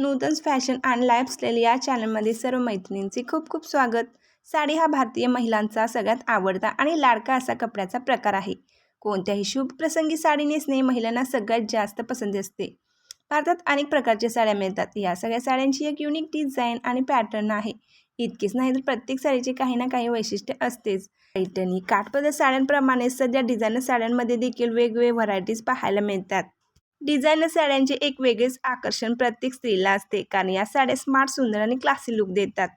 Nutan fashion and lifestyle या चॅनलमध्ये सर्व मैत्रिणींचे खूप खूप स्वागत. साडी हा भारतीय महिलांचा सगळ्यात आवडता आणि लाडका असा कपड्याचा प्रकार आहे. कोणत्याही शुभ प्रसंगी साडी नेसणे महिलांना सगळ्यात जास्त पसंत असते. भारतात अनेक प्रकारच्या साड्या मिळतात. या सगळ्या साड्यांची एक युनिक डिझाईन आणि पॅटर्न आहे. इतकेच नाही तर प्रत्येक साडीचे काही ना काही वैशिष्ट्य असतेच. पैठणी काठपदर साड्यांप्रमाणे सध्या डिझायनर साड्यांमध्ये देखील वेगवेगळे व्हरायटीज पाहायला मिळतात. डिझायनर साड्यांचे एक वेगळेच आकर्षण प्रत्येक स्त्रीला असते कारण या साड्या स्मार्ट सुंदर आणि क्लासी लुक देतात.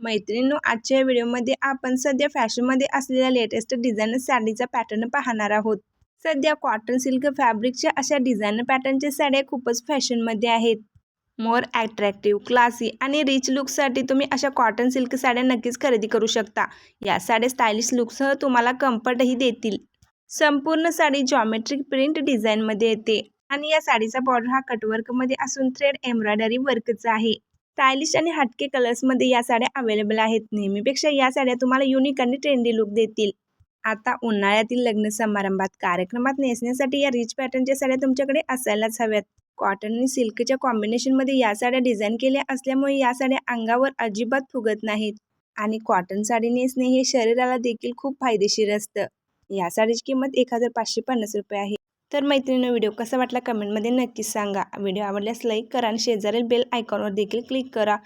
मैत्रिणींनो आजच्या व्हिडिओमध्ये आपण सध्या फॅशनमध्ये असलेल्या लेटेस्ट डिझायनर साडीचा पॅटर्न पाहणार आहोत. सध्या कॉटन सिल्क फॅब्रिकच्या अशा डिझायनर पॅटर्नच्या साड्या खूपच फॅशनमध्ये आहेत. मोर ॲट्रॅक्टिव्ह क्लासी आणि रिच लुकसाठी तुम्ही अशा कॉटन सिल्क साड्या नक्कीच खरेदी करू शकता. या साड्या स्टायलिश लुकसह तुम्हाला कम्फर्टही देतील. संपूर्ण साडी जॉमेट्रिक प्रिंट डिझाईनमध्ये येते. आणि या साडीचा बॉर्डर हा कटवर्कमध्ये असून थ्रेड एम्ब्रॉयडरी वर्कचा आहे. स्टायलिश आणि हटके कलर्समध्ये या साड्या अवेलेबल आहेत. नेहमीपेक्षा या साड्या तुम्हाला युनिक आणि ट्रेंडी लुक देतील. आता उन्हाळ्यातील लग्न समारंभात कार्यक्रमात नेसण्यासाठी या रिच पॅटर्नच्या साड्या तुमच्याकडे असायलाच हव्यात. कॉटन आणि सिल्कच्या कॉम्बिनेशनमध्ये या साड्या डिझाईन केल्या असल्यामुळे या साड्या अंगावर अजिबात फुगत नाहीत. आणि कॉटन साडी नेसणे हे शरीराला देखील खूप फायदेशीर असतं. या साडीची किंमत एक हजार पाचशे पन्नास रुपये आहे. तर मैत्रिणीनं व्हिडिओ कसा वाटला कमेंटमध्ये नक्कीच सांगा. व्हिडिओ आवडल्यास लाईक करा आणि शेजारील बेल आयकॉनवर देखील क्लिक करा.